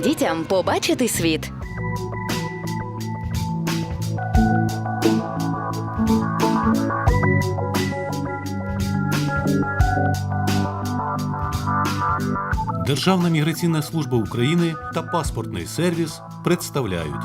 дітям побачити світ. Державна міграційна служба України та паспортний сервіс представляють.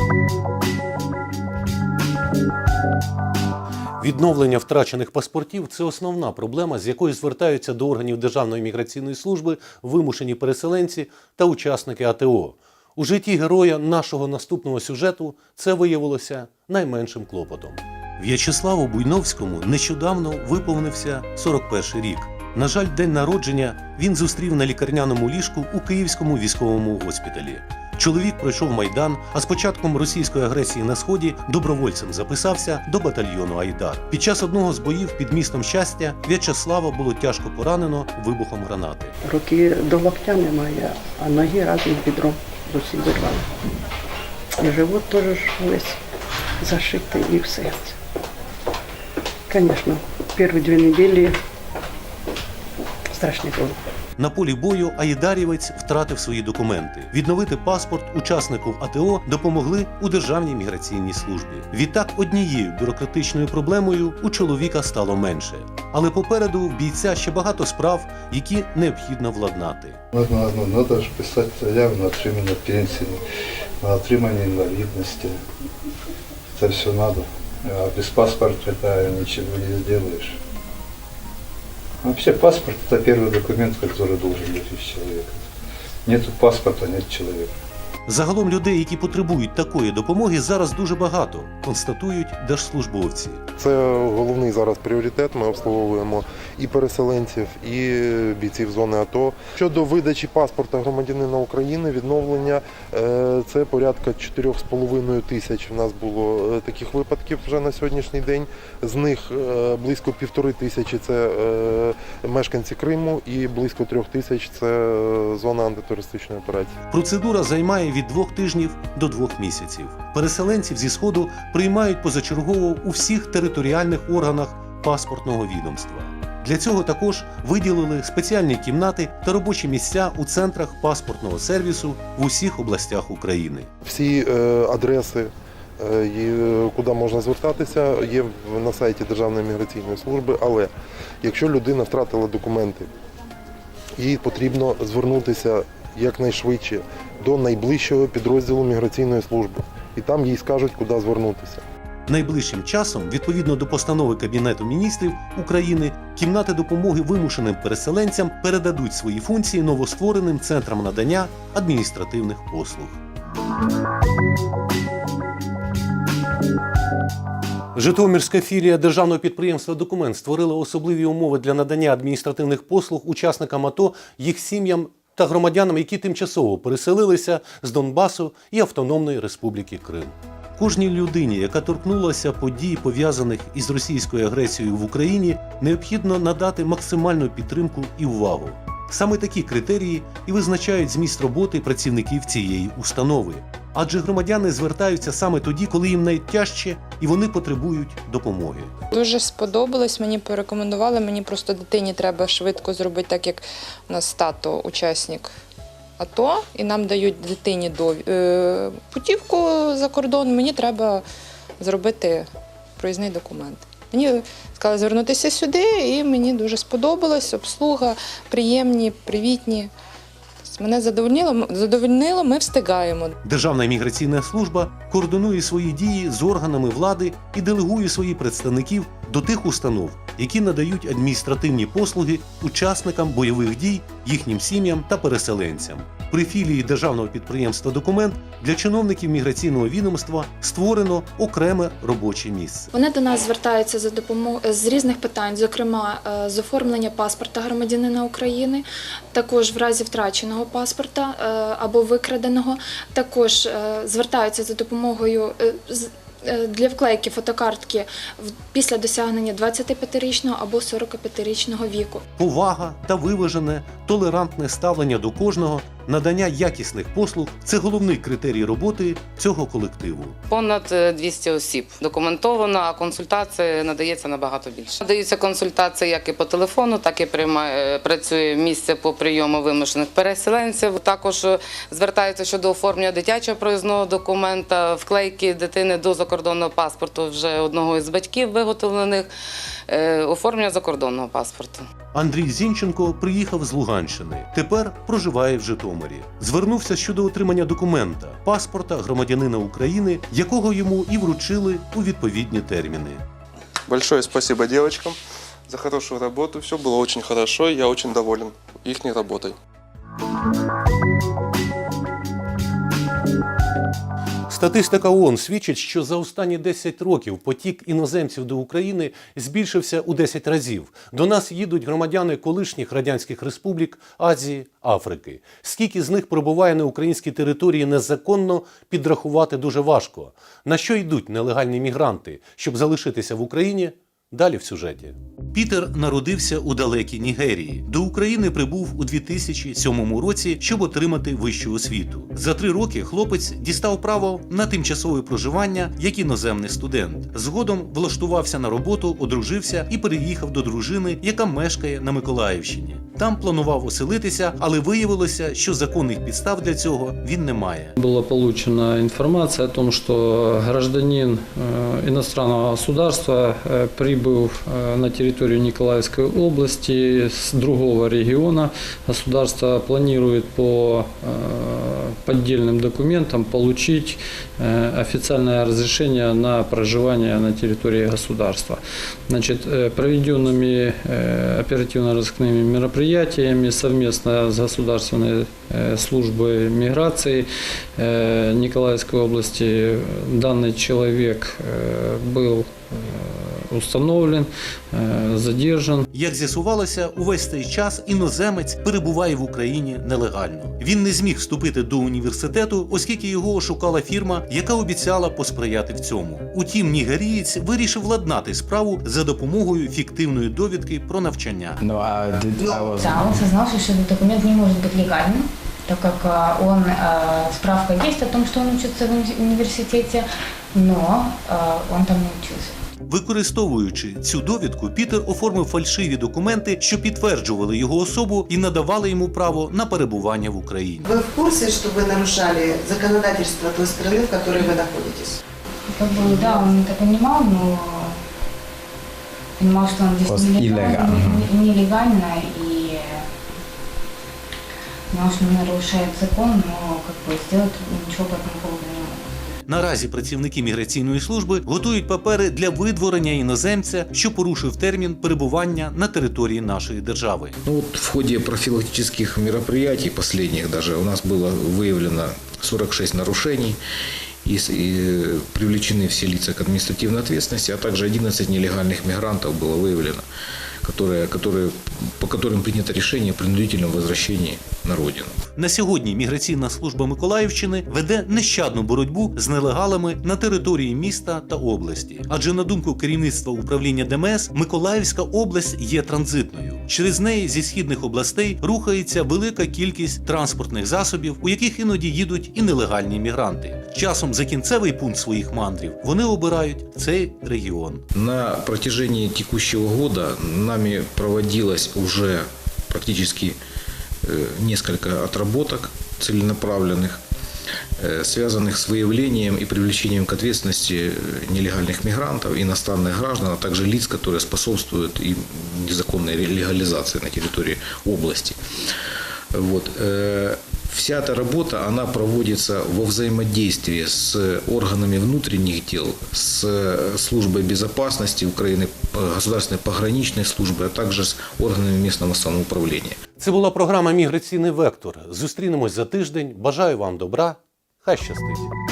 Відновлення втрачених паспортів це основна проблема, з якою звертаються до органів Державної міграційної служби вимушені переселенці та учасники АТО. У житті героя нашого наступного сюжету це виявилося найменшим клопотом. В'ячеславу Буйновському нещодавно виповнився 41 рік. На жаль, день народження він зустрів на лікарняному ліжку у Київському військовому госпіталі. Чоловік пройшов майдан, а з початком російської агресії на сході добровольцем записався до батальйону Айдар. Під час одного з боїв під містом щастя В'ячеслава було тяжко поранено вибухом гранати. Руки до локтя немає, а ноги разом з бідром з усі вирвали. Живот теж весь зашитий і все. Звісно, перші дві неділі страшно було. На полі бою Аїдарівець втратив свої документи. Відновити паспорт учаснику АТО допомогли у Державній міграційній службі. Відтак, однією бюрократичною проблемою у чоловіка стало менше. Але попереду в бійця ще багато справ, які необхідно владнати. Надо, ну, надо ж писати заяву на отримання пенсії, на отримання інвалідності. Це все надо. А без паспорта ничего не сделаешь. Вообще паспорт это первый документ, который должен быть у человека. Нету паспорта, нет человека. Загалом людей, які потребують такої допомоги, зараз дуже багато, констатують держслужбовці. Це головний зараз пріоритет. Ми обслуговуємо і переселенців, і бійців зони АТО. Щодо видачі паспорта громадянина України, відновлення е, це порядка 4,5 тисяч. У нас було е, таких випадків вже на сьогоднішній день. З них е, близько півтори тисячі це мешканці Криму, і близько трьох тисяч це зона антитерористичної операції. Процедура займає від двох тижнів до двох місяців. Переселенців зі сходу приймають позачергово у всіх територіальних органах паспортного відомства. Для цього також виділили спеціальні кімнати та робочі місця у центрах паспортного сервісу в усіх областях України. Всі е, адреси, е, куди можна звертатися, є на сайті Державної міграційної служби. Але якщо людина втратила документи, їй потрібно звернутися якнайшвидше до найближчого підрозділу міграційної служби. І там їй скажуть, куди звернутися. Найближчим часом, відповідно до постанови Кабінету міністрів України, кімнати допомоги вимушеним переселенцям передадуть свої функції новоствореним центрам надання адміністративних послуг. Житомирська філія державного підприємства Документ створила особливі умови для надання адміністративних послуг учасникам АТО, їх сім'ям та громадянам, які тимчасово переселилися з Донбасу і Автономної Республіки Крим. Кожній людині, яка торкнулася подій, пов'язаних із російською агресією в Україні, необхідно надати максимальну підтримку і увагу. Саме такі критерії і визначають зміст роботи працівників цієї установи. Адже громадяни звертаються саме тоді, коли їм найтяжче і вони потребують допомоги. Дуже сподобалось, мені порекомендували. Мені просто дитині треба швидко зробити, так як у нас тато учасник АТО, і нам дають дитині до е, путівку за кордон. Мені треба зробити проїзний документ. Мені сказали звернутися сюди, і мені дуже сподобалось. Обслуга, приємні, привітні. Мене задовольнило, задовольнило, ми встигаємо. Державна міграційна служба координує свої дії з органами влади і делегує своїх представників до тих установ, які надають адміністративні послуги учасникам бойових дій, їхнім сім'ям та переселенцям. При філії державного підприємства Документ для чиновників міграційного відомства створено окреме робоче місце. Вони до нас звертаються за допомогою з різних питань, зокрема е, з оформлення паспорта громадянина України, також в разі втраченого паспорта е, або викраденого. Також е, звертаються за допомогою е, е, для вклейки фотокартки після досягнення 25-річного або 45-річного віку. Повага та виважене, толерантне ставлення до кожного, надання якісних послуг це головний критерій роботи цього колективу. Понад е, 200 осіб документовано, а консультації надається набагато більше. Надаються консультації як і по телефону, так і приймає, працює місце по прийому вимушених переселенців. Також е, звертаються щодо оформлення дитячого проїзного документа, вклейки дитини до закордонного паспорту вже одного із батьків виготовлених, е, оформлення закордонного паспорту. Андрій Зінченко приїхав з Луганщини. Тепер проживає в Житомирі. Звернувся щодо отримання документа паспорта громадянина України, якого йому і вручили у відповідні терміни. Большое спасибо девочкам за хорошую работу. Все было очень хорошо, я очень доволен их работой. Статистика ООН свідчить, що за останні 10 років потік іноземців до України збільшився у 10 разів. До нас їдуть громадяни колишніх радянських республік Азії, Африки. Скільки з них перебуває на українській території незаконно підрахувати дуже важко. На що йдуть нелегальні мігранти, щоб залишитися в Україні? Далі в сюжеті. Пітер народився у далекій Нігерії. До України прибув у 2007 році, щоб отримати вищу освіту. За три роки хлопець дістав право на тимчасове проживання як іноземний студент. Згодом влаштувався на роботу, одружився і переїхав до дружини, яка мешкає на Миколаївщині. Там планував оселитися, але виявилося, що законних підстав для цього він не має. Была получена информация о том, что гражданин э, иностранного государства э, прибыв э, на территорию Николаевской области с другого региона. Государство планирует по э, поддельным документам получить э, официальное разрешение на проживание на территории государства. Значит, э, проведенными э, оперативно-розыскными мероприятиями совместно с Государственной э, службой миграции э, Николаевской области данный человек э, был э, установлен, э, задержан. Як з'ясувалося, увесь цей час іноземець перебуває в Україні нелегально. Він не зміг вступити до університету, оскільки його ошукала фірма, яка обіцяла посприяти в цьому. Утім, нігерієць вирішив ладнати справу за допомогою фіктивної довідки про навчання. No, I did. I was. Да, он сознался, что этот документ не может быть легальным, так как а, он, а, справка есть о том, что он учится в уни- университете, но а, он там не учился. Використовуючи цю довідку, Пітер оформив фальшиві документи, що підтверджували його особу і надавали йому право на перебування в Україні. Вы в курсе, что вы нарушали законодательство той страны, в которой вы находитесь? Как бы, да, он это понимал, но понимал, что он здесь Просто нелегально, нелегально. не- нелегально и понимал, что он нарушает закон, но как бы сделать ничего по этому поводу не мог. Наразі працівники міграційної служби готують папери для видворення іноземця, що порушив термін перебування на території нашої держави. Ну вот в ходе профилактических мероприятий последних даже у нас было выявлено 46 нарушений и, с- и привлечены все лица к административной ответственности, а также 11 нелегальных мигрантов было выявлено, которые, которые, по которым принято решение о принудительном возвращении на родину. На сьогодні міграційна служба Миколаївщини веде нещадну боротьбу з нелегалами на території міста та області. Адже на думку керівництва управління ДМС, Миколаївська область є транзитною. Через неї зі східних областей рухається велика кількість транспортних засобів, у яких іноді їдуть і нелегальні мігранти. Часом за кінцевий пункт своїх мандрів вони обирають цей регіон. На протяжении текущего года нами проводилось уже практически э, несколько отработок целенаправленных, э, связанных с выявлением и привлечением к ответственности э, нелегальных мигрантов, иностранных граждан, а также лиц, которые способствуют им незаконной легализации на территории области. Вот. э, Вся эта работа, она проводится во взаимодействии с органами внутренних дел, с службой безопасности Украины, государственной пограничной службой, а также с органами местного самоуправления. Це була програма Міграційний вектор. Зустрінемось за тиждень. Бажаю вам добра. Хай щастить!